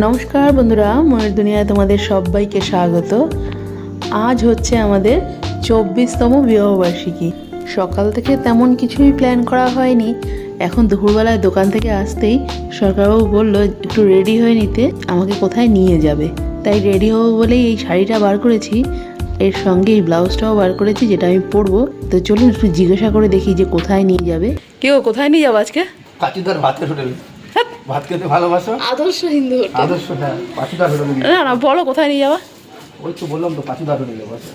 নমস্কার বন্ধুরা মনের দুনিয়ায় তোমাদের সবাইকে স্বাগত। আজ হচ্ছে আমাদের চব্বিশতম বিবাহবার্ষিকী। সকাল থেকে তেমন কিছুই প্ল্যান করা হয়নি। এখন দুপুরবেলায় দোকান থেকে আসতেই সরকারবাবু বলল একটু রেডি হয়ে নিতে আমাকে কোথায় নিয়ে যাবে? তাই রেডি হব বলেই এই শাড়িটা বার করেছি। এর সঙ্গে এই ব্লাউজটাও বার করেছি যেটা আমি পরবো। তো চলুন একটু জিজ্ঞাসা করে দেখি যে কোথায় নিয়ে যাবে। কেউ কোথায় নিয়ে যাব আজকে? পাচিদার ভাতের হোটেল। ভাত খেতে ভালোবাসো? আদর্শ হিন্দু আদর্শ হ্যাঁ পাচিদার হোটেলে না না বলো কোথায় নিয়ে যাবা? ওই তো বললাম তো পাচিদার হোটেলে বসে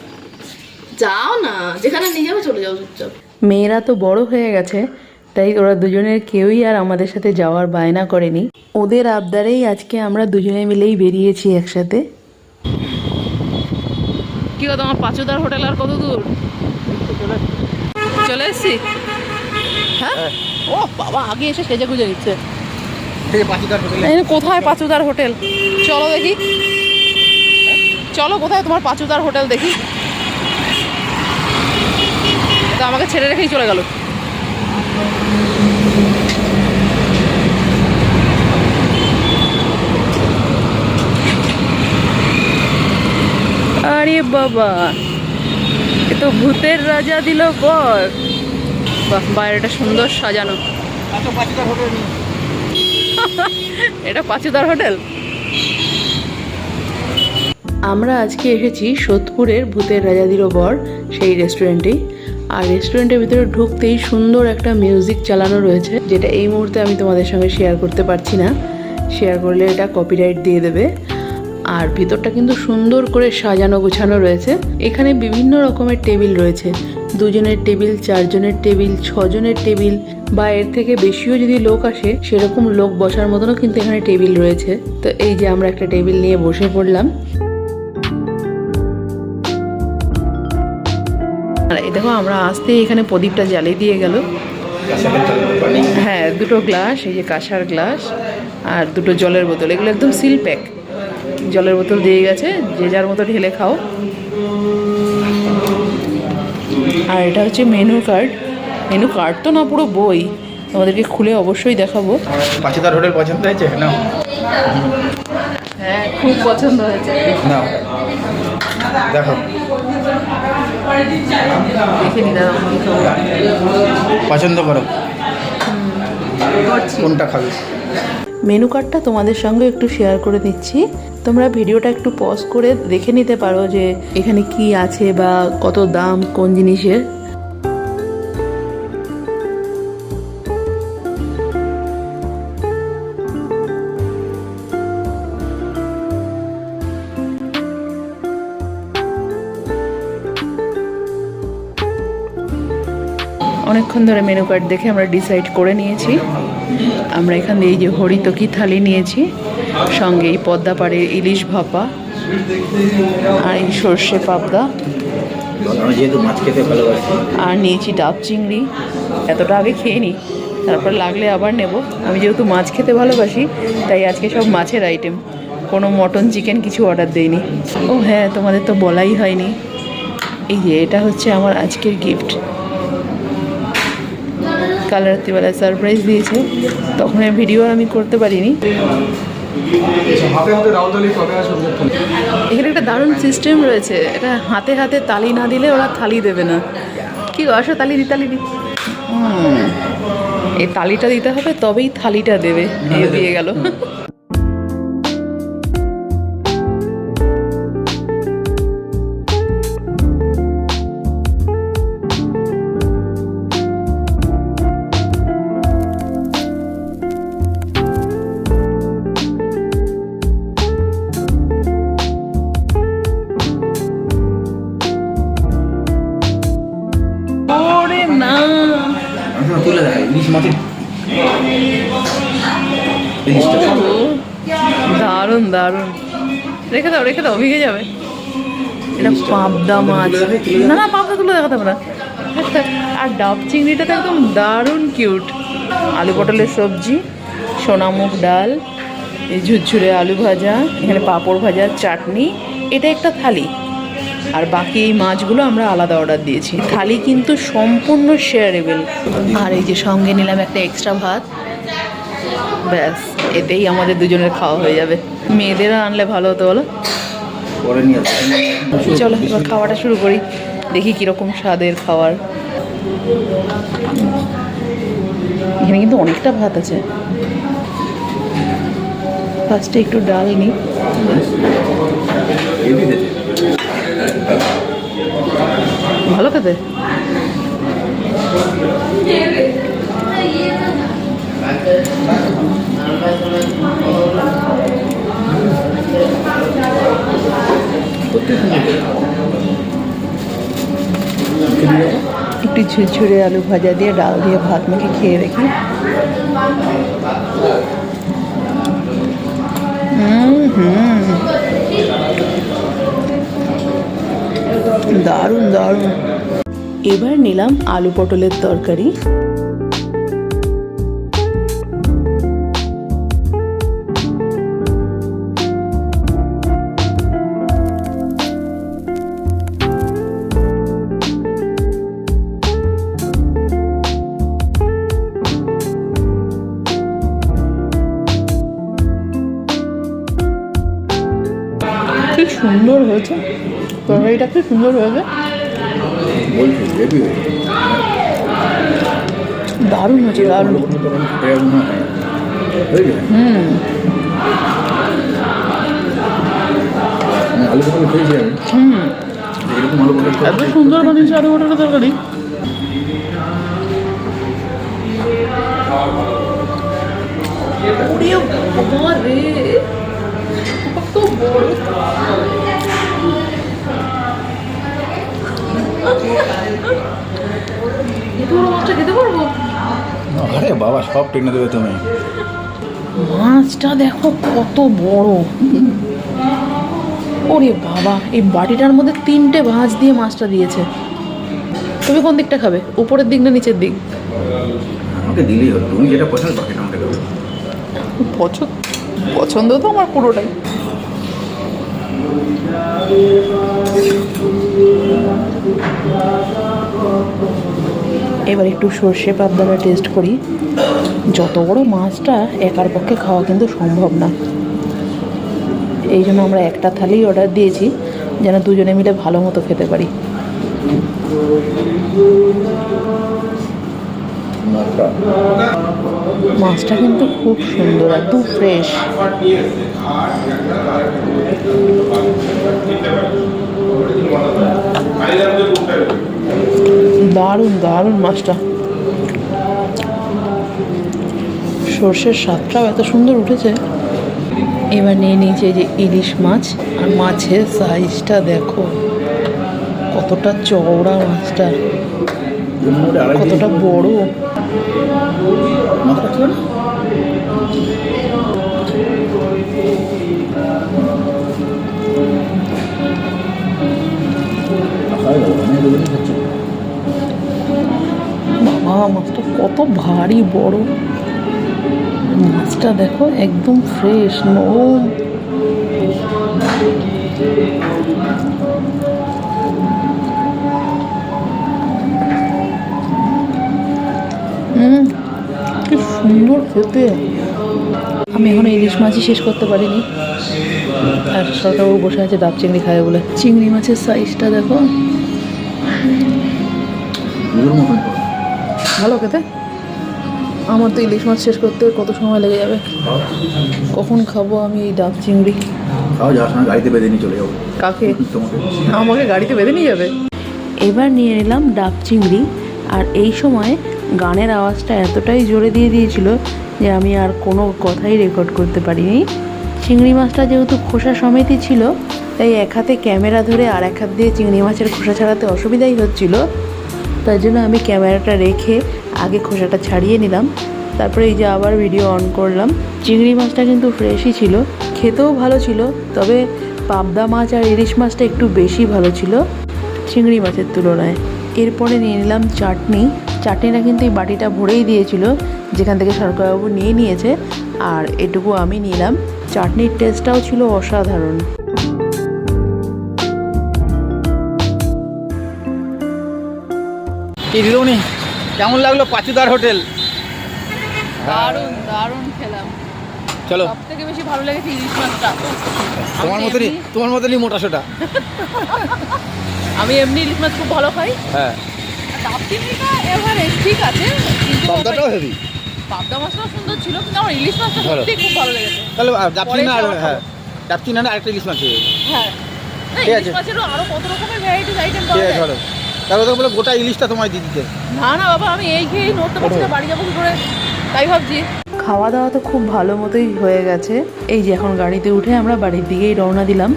যাও না যেখানে নিয়ে যাবে চলে যাও চুপচাপ। মেয়েরা তো বড় হয়ে গেছে তাই ওরা দুজনের কেউই আর আমাদের সাথে যাওয়ার বায়না করেনি। ওদের আবদারেই আজকে আমরা দুজনে মিলেই বেরিয়েছি একসাথে। কি গো তোমার পাঁচুদার হোটেল আর কত দূর? চলে এসছি? হ্যাঁ? ও বাবা আগে এসে সেজে গুজে নিচ্ছে কোথায় পাঁচুদার হোটেল? চলো দেখি। চলো কোথায় তোমার পাঁচুদার হোটেল দেখি। তো আমাকে ছেড়ে রেখেই চলে গেল। আরে বাবা এ তো ভূতের রাজা দিল বর বাইরেটা সুন্দর সাজানো। আচ্ছা হোটেল এটা পাঁচুদার হোটেল? আমরা আজকে এসেছি সোদপুরের ভূতের রাজাদিরো বর সেই রেস্টুরেন্টেই আর রেস্টুরেন্টের ভিতরে ঢুকতেই সুন্দর একটা মিউজিক চালানো রয়েছে, যেটা এই মুহূর্তে আমি তোমাদের সঙ্গে শেয়ার করতে পারছি না। শেয়ার করলে এটা কপিরাইট দিয়ে দেবে। আর ভিতরটা কিন্তু সুন্দর করে সাজানো গোছানো রয়েছে। এখানে বিভিন্ন রকমের টেবিল রয়েছে। দুজনের টেবিল, চারজনের টেবিল, ছজনের টেবিল বা এর থেকে বেশিও যদি লোক আসে, সেরকম লোক বসার মতনও কিন্তু এখানে টেবিল রয়েছে। তো এই যে আমরা একটা টেবিল নিয়ে বসে পড়লাম। আর দেখো, আমরা আসতে এখানে প্রদীপটা জ্বালিয়ে দিয়ে গেল। হ্যাঁ দুটো গ্লাস, এই যে কাঁসার গ্লাস আর দুটো জলের বোতল। এগুলো একদম সিল প্যাক। জলের বোতল দিয়ে গেছে, যে যার মতো ঢেলে খাও। আর এটা হচ্ছে মেনু কার্ড মেনু কার্ড তো না পুরো বই। তোমাদেরকে খুলে অবশ্যই দেখাবো। পাচিদার হোটেল পছন্দ হয়েছে? না। হ্যাঁ খুব পছন্দ হয়েছে। না। দেখো। পছন্দ করো। কোনটা খাবে? মেনু কার্ডটা তোমাদের সঙ্গে একটু শেয়ার করে দিচ্ছি। তোমরা ভিডিওটা একটু পজ করে দেখে নিতে পারো যে এখানে কি আছে বা কত দাম, কোন জিনিসের। অনেকক্ষণ ধরে মেনু কার্ড দেখে আমরা ডিসাইড করে নিয়েছি। আমরা এখান দিয়ে এই যে হরিতকি থালি নিয়েছি সঙ্গে এই পদ্মা পাড়ের ইলিশ ভাপা আর এই সর্ষে পাবদা। যেহেতু মাছ আর নিয়েছি ডাব চিংড়ি। এতটা আগে খেয়ে নিই তারপর লাগলে আবার নেব। আমি যেহেতু মাছ খেতে ভালোবাসি তাই আজকে সব মাছের আইটেম কোনো মটন চিকেন কিছু অর্ডার দেইনি। ও হ্যাঁ তোমাদের তো বলাই হয়নি। এই যে এটা হচ্ছে আমার আজকের গিফট কাল রাত্রিবেলায় সারপ্রাইজ দিয়েছে। তখন এই ভিডিও আমি করতে পারিনি। আসবে এখানে একটা দারুণ সিস্টেম রয়েছে। এটা হাতে হাতে তালি না দিলে ওরা থালি দেবে না। কি গো, আসো তালি দি তালি দি। হুম, এই তালিটা দিতে হবে তবেই থালিটা দেবে। এই দিয়ে গেল। তুলে দেখাই ইলিশ মাছের দারুণ দারুণ। রেখে দাও রেখে দাও ভিগে যাবে। এটা পাবদা মাছ। না না পাবদা তুলে দেখাতে থাক, থাক। আর ডাব চিংড়িটা তো একদম দারুণ কিউট। আলু পটলের সবজি সোনামুখ ডাল এই ঝুরঝুরে আলু ভাজা এখানে পাঁপড় ভাজা চাটনি। এটা একটা থালি। আর বাকি এই মাছগুলো আমরা আলাদা অর্ডার দিয়েছি। থালি কিন্তু সম্পূর্ণ শেয়ারেবেল আর এই যে সঙ্গে নিলাম একটা এক্সট্রা ভাত। ব্যাস এতেই আমাদের দুজনের খাওয়া হয়ে যাবে। মেয়েদেরও আনলে ভালো হতো বলো? চলো এবার খাওয়াটা শুরু করি। দেখি কীরকম স্বাদের খাওয়ার এখানে কিন্তু অনেকটা ভাত আছে। ফার্স্টে একটু ডাল নিই। ভালো খেতে? একটু ঝুরঝুরে আলু ভাজা দিয়ে ডাল দিয়ে ভাত মেখে খেয়ে দেখি। হুম হুম। দারুণ দারুণ। এবার নিলাম আলু পটলের তরকারি। কি সুন্দর হয়েছে। তরকারিটা কি সুন্দর হয়েছে। দারুণ হয়েছে দারুণ। হয় হুম। আলু পটল খেয়েছি আমি। হুম। এরকম আলু পটল এত সুন্দর বানিয়েছে আলু পটলের তরকারি। ওরে বাবা রে কত বড়। খেতে পারব? আরে বাবা সব টেনে দেবে তুমি। মাছটা দেখো কত বড়। ওরে বাবা এই বাটিটার মধ্যে তিনটে ভাঁজ দিয়ে মাছটা দিয়েছে। তুমি কোন দিকটা খাবে? উপরের দিক না নিচের দিক? আমাকে দিলেই হলো তুমি যেটা পছন্দ বাকিটা আমাকে দেবে পছন্দ পছন্দ তো আমার পুরোটাই। এবার একটু সর্ষে পাবদাটা টেস্ট করি। যত বড় মাছটা একার পক্ষে খাওয়া কিন্তু সম্ভব না। এই জন্য আমরা একটা থালি অর্ডার দিয়েছি, যেন দুজনে মিলে ভালো মতো খেতে পারি। মাছটা কিন্তু খুব সুন্দর, একদম ফ্রেশ দারুণ দারুণ মাছটা। সর্ষের স্বাদটাও এত সুন্দর উঠেছে। এবার নিয়ে নিয়েছে যে ইলিশ মাছ, আর মাছের সাইজটা দেখো, কতটা চওড়া মাছটা, কতটা বড়। খাচ্ছি। বাবা মাছটা কত ভারী বড়। মাছটা দেখো একদম ফ্রেশ নরম হুম কি সুন্দর খেতে। আমি এখনও ইলিশ মাছই শেষ করতে পারিনি। আর সরকারবাবু বসে আছে ডাব চিংড়ি খাবে বলে। চিংড়ি মাছের সাইজটা দেখো। ভালো খেতে? আমার তো ইলিশ মাছ শেষ করতে কত সময় লেগে যাবে? কখন খাব আমি এই ডাব চিংড়ি? খাও গাড়িতে বেঁধে নিয়ে চলে যাব। কাকে? আমাকে গাড়িতে বেঁধে নিয়ে যাবে? এবার নিয়ে এলাম ডাব চিংড়ি। আর এই সময় গানের আওয়াজটা এতটাই জোরে দিয়ে দিয়েছিল যে আমি আর কোনো কথাই রেকর্ড করতে পারিনি। চিংড়ি মাছটা যেহেতু খোসা সমেতই ছিল, তাই এক হাতে ক্যামেরা ধরে আর এক হাত দিয়ে চিংড়ি মাছের খোসা ছাড়াতে অসুবিধাই হচ্ছিল। তার জন্য আমি ক্যামেরাটা রেখে আগে খোসাটা ছাড়িয়ে নিলাম। তারপরে এই যে আবার ভিডিও অন করলাম। চিংড়ি মাছটা কিন্তু ফ্রেশই ছিল, খেতেও ভালো ছিল, তবে পাবদা মাছ আর ইলিশ মাছটা একটু বেশি ভালো ছিল চিংড়ি মাছের তুলনায়। এরপরে নিয়ে নিলাম চাটনি। চাটনিটা কিন্তু এই বাটিটা ভরেই দিয়েছিল যেখান থেকে সরকারবাবু নিয়ে নিয়েছে আর এটুকু আমি নিলাম। চাটনির টেস্টটাও ছিল অসাধারণ। কি দিদিমণি কেমন লাগল পাচুদার হোটেল? দারুণ দারুণ খেলাম। চলো। সব থেকে বেশি ভালো লেগেছে ইলিশ মাছটা। তোমার আমি মতনই তোমার মতনই মোটা সোটা। আমি এমনি ইলিশ মাছ খুব ভালো খাই। হ্যাঁ। দাবচিনিটা এভারেজ ঠিক আছে কিন্তু পাবদাটাও হেভি পাবদা মাছটাও সুন্দর ছিল কিন্তু আমার ইলিশ মাছটা ভালো। সত্যি খুব ভালো লেগেছে। তাহলে ডাবচিনি না পরে খাওয়া হ্যাঁ না আরেকটা ইলিশ মাছ হ্যাঁ ঠিক আছে। মাছেরও আরও কত রকমের ভ্যারাইটিস আইটেম পাওয়া যায়। ধরো তাহলে ওদের বলে গোটা ইলিশটা তোমায় দিয়ে দিতে। না না বাবা আমি এই খেয়েই নড়তে পারছি বাড়ি যাব কি করে তাই ভাবছি। খাওয়া দাওয়া তো খুব ভালো মতোই হয়ে গেছে। এই যে এখন গাড়িতে উঠে আমরা বাড়ির দিকেই রওনা দিলাম।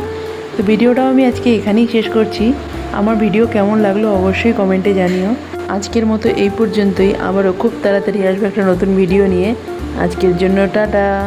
তো ভিডিওটাও আমি আজকে এখানেই শেষ করছি। আমার ভিডিও কেমন লাগল অবশ্যই কমেন্টে জানিও। আজকের মতো এই পর্যন্তই। আবারও খুব তাড়াতাড়ি আসবে একটা নতুন ভিডিও নিয়ে। আজকের জন্য টাটা।